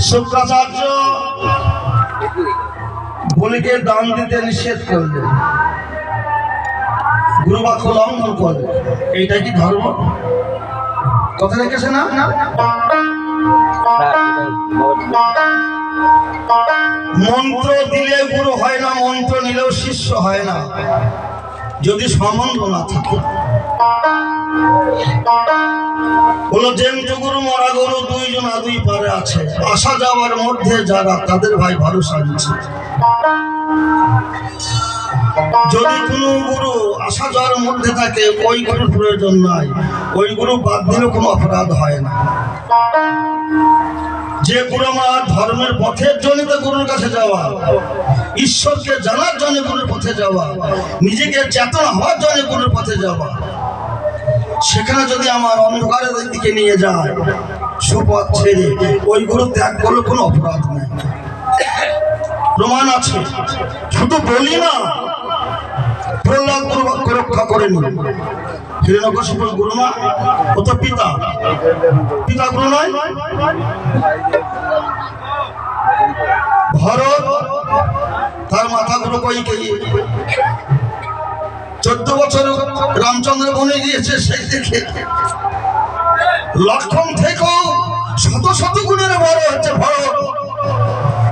শুক্রাচার্য বলিকে দান দিতে নিষেধ করলেন। গুরুবাক্য লঙ্ঘন করলেন। এইটা কি ধর্ম? কথা রেখেছে না। মন্ত্র দিলে গুরু হয় না মন্ত্র নিলেও শিষ্য হয় না। যদি না থাকে। দুইজন পারে আছে। আসা যাওয়ার মধ্যে যারা, তাদের ভাই যদি কোনো গুরু আসা যাওয়ার মধ্যে থাকে, ওই গুরুর প্রয়োজন নাই। ওই গুরু বাদ দিলেও কোনো অপরাধ হয় না। যে গুরু আমার ধর্মের পথের জন্য গুরুর কাছে যাওয়া ঈশ্বরকে জানার জন্য গুরুর পথে যাওয়া, নিজেকে চেতনা হওয়ার জন্য গুরুর পথে যাওয়া। সেখানে যদি আমার অন্ধকারের দিকে নিয়ে যায়, সুপথ ছেড়ে ওই গুরু ত্যাগ করলে কোনো অপরাধ নেই। প্রমাণ আছে, শুধু বলি না, প্রহ্লাদ রক্ষা করেনি। ভরত মাথা গুলো কই কে চোদ্দ বছর রামচন্দ্র বনে গিয়েছে সেই দেখে। লক্ষণ থেকেও শত শত গুণের বড় হচ্ছে ভরত।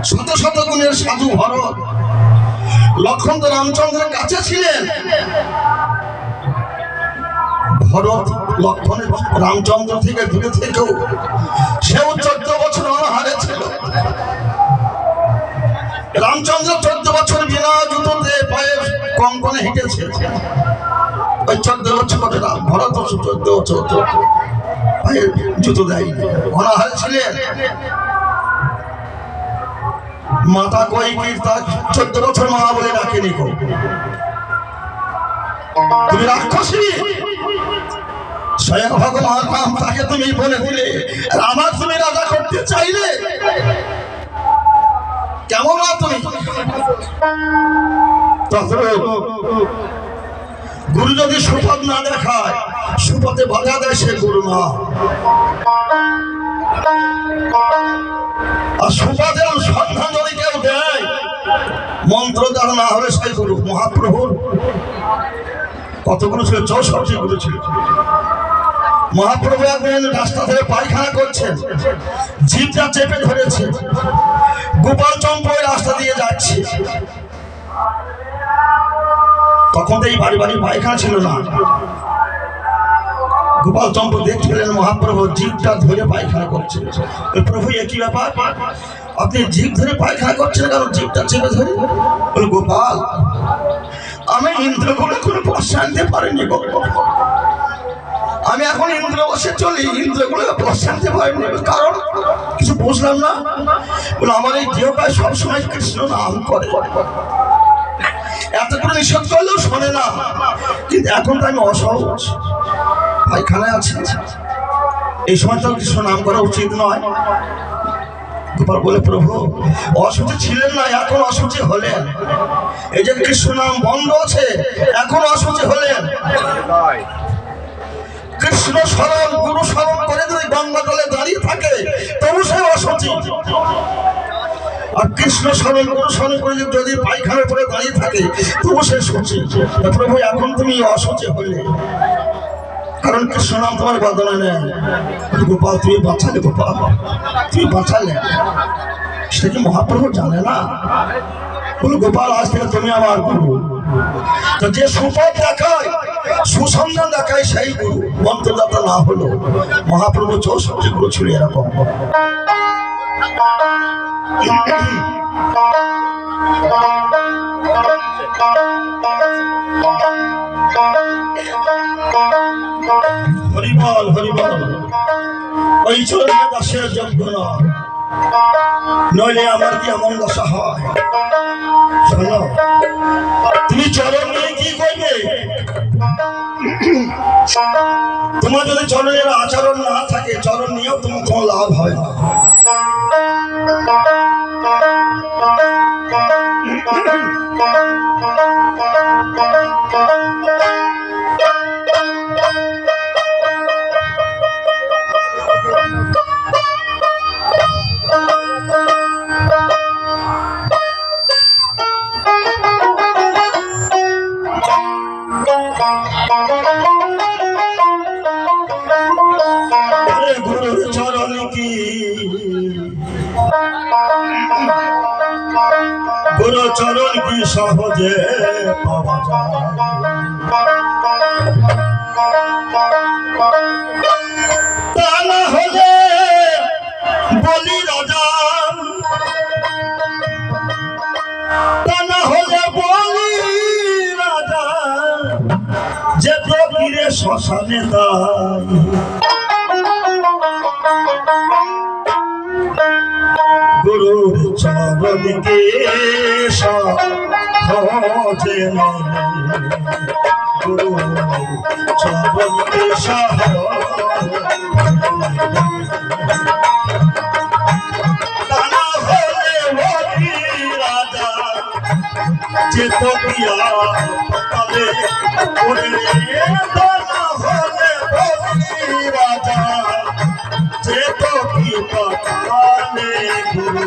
শত শত গুণের সাধু ভরত। লক্ষণ তো রামচন্দ্রের কাছে ছিলেন। ভরত লক্ষণের রামচন্দ্র থেকে দূরে থেকেও সেও চোদ্দ বছর অনাহারে ছিল। রামচন্দ্র চোদ্দ বছর বিনা জুতোতে পায়ে কঙ্কনে হেঁটেছে ওই চোদ্দ বছর রাম, ভরত চোদ্দ বছর পায়ে জুতো দেয়নি। অনাহারে ছিলেন। মাতা কই কি তার চোদ্দ বছর মা বলে ডাকেনি গো। তুমি রাক্ষসী? স্বয়ং ভগবান তাকে তুমি বলে দিলে। আর আমার তুমি রাজা করতে চাইলে? গুরু যদি সুপথ না দেখায়, সুপথে বাধা দেয় সে গুরু না। আর সুপথের সন্ধান যদি কেউ দেয়, মন্ত্র দ্বারা না হলে সেই গুরু মহাপ্রভুর। কতগুলো ছিল? চৌষট্টি গুরু ছিল। মহাপ্রভু একদিন রাস্তা ধরে পায়খানা করছেন জিপটা চেপে ধরেছে গোপাল চম্প রাস্তা দিয়ে যাচ্ছে। তখন তো এই বাড়ি বাড়ি পায়খানা ছিল না। গোপাল চম্প দেখছিলেন মহাপ্রভু জিপটা ধরে পায়খানা করছে ওই প্রভু একই ব্যাপার? আপনি জিপ ধরে পায়খানা করছেন কারণ জিপটা চেপে ধরে। গোপাল, আমি ইন্দ্রগুলো কোনো প্রশ্ন আনতে পারিনি গো। আমি এখন ইন্দ্র বসে চলি, ইন্দ্রগুলো প্রশ্ন আনতে পারিনি কারণ কিছু বুঝলাম না। আমার এই দেহটায় সবসময় কৃষ্ণ নাম করে। এত করে নিষেধ করলেও শোনে না। কিন্তু এখন তো আমি অসহজ। পায়খানায় আছি। এই সময় তো কৃষ্ণ নাম করা উচিত নয়। বলে, প্রভু, অসুচি ছিলেন না, এখন অসুচি হলেন। এই যে কৃষ্ণ নাম বন্ধ আছে, এখন অসুচি হলেন। কৃষ্ণ স্মরণ, গুরু স্মরণ করে যদি গঙ্গা জলে দাঁড়িয়ে থাকে, তবু সে অসুচি। আর কৃষ্ণ স্মরণ, গুরু স্মরণ করে যদি দাঁড়িয়ে থাকে, তবু সে প্রভু, এখন তুমি হলে কারণ কৃষ্ণ নাম তোমার বদলে নেই গোপাল, তুমি বাঁচালে গোপাল। তুমি বাঁচালে। সেটা কি মহাপ্রভু জানে না? গোপাল, আজ থেকে তুমি আমার গুরু যে সুপথ দেখায়, সুসন্ধান দেখায় সেই গুরু না হলো? মহাপ্রভু চৌষট্টি ছিল এরকম। হরিবল হরিবল। চরণে দাসের নয়। নইলে আমার কি এমন দশা হয়? তুমি চরণ নিয়ে কি করবে? তোমার যদি চরণের আচরণ না থাকে চরণ নিয়েও তোমার কোনো লাভ হয় না। চরণ কি সহজে পাওয়া যায়। হলে বলি রাজা। তা হলে বলি রাজা। যে প্রবীরে শ্মশানে দায় চরণকে সহজে গুরু চরণকে সহজে তানা হলে হরি রাজা চেত পিয়া তবে ওরে তানা হলে হরি রাজা চেত কি পাতালে গুরু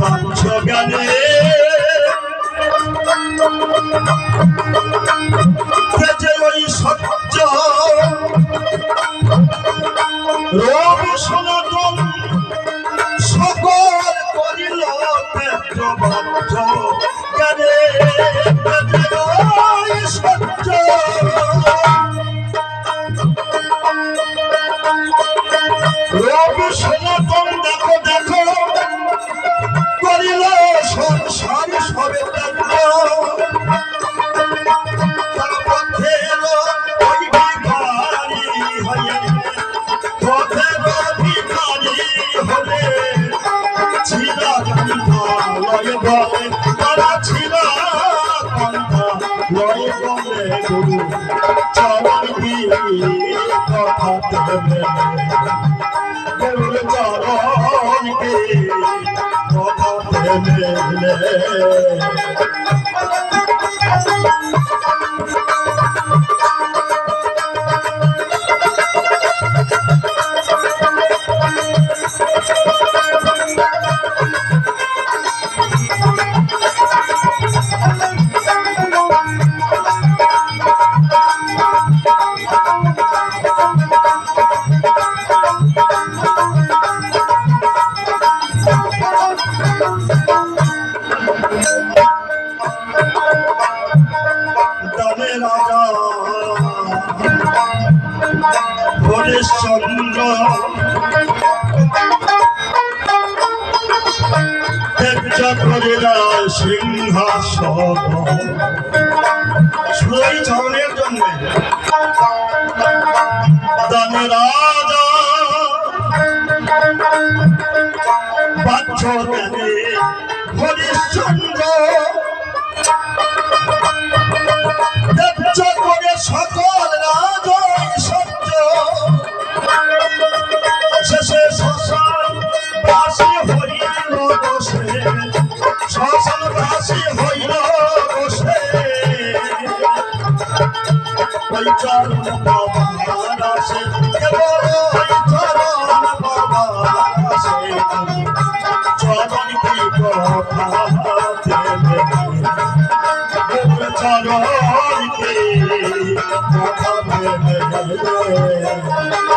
পাচ্ছ গানে তারা ছিলা লয় বলে গুরু চরণ দিয়ে কথা দেবে গরুর চরণকে কথা দেবে হরিশ্চন্দ্র করিলা সিংহাসন শুধুই চরণের জন্য দানে দেবে হরিশ্চন্দ্র। করে সকল রাজয় ভেবে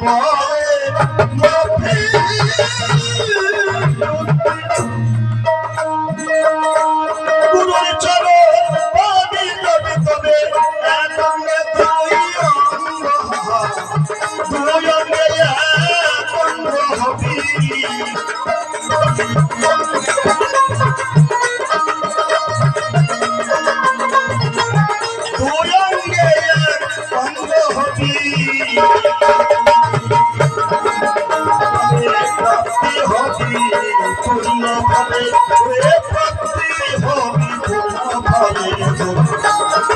বলে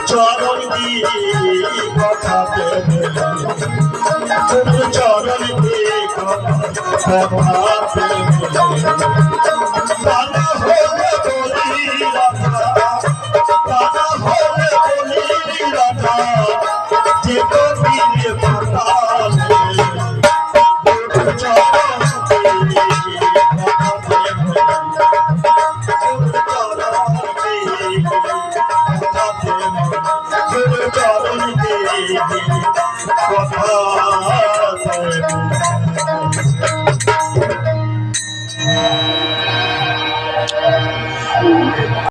চরণ দিয়ে কথা তোর চরণ দিয়ে কথা দেবে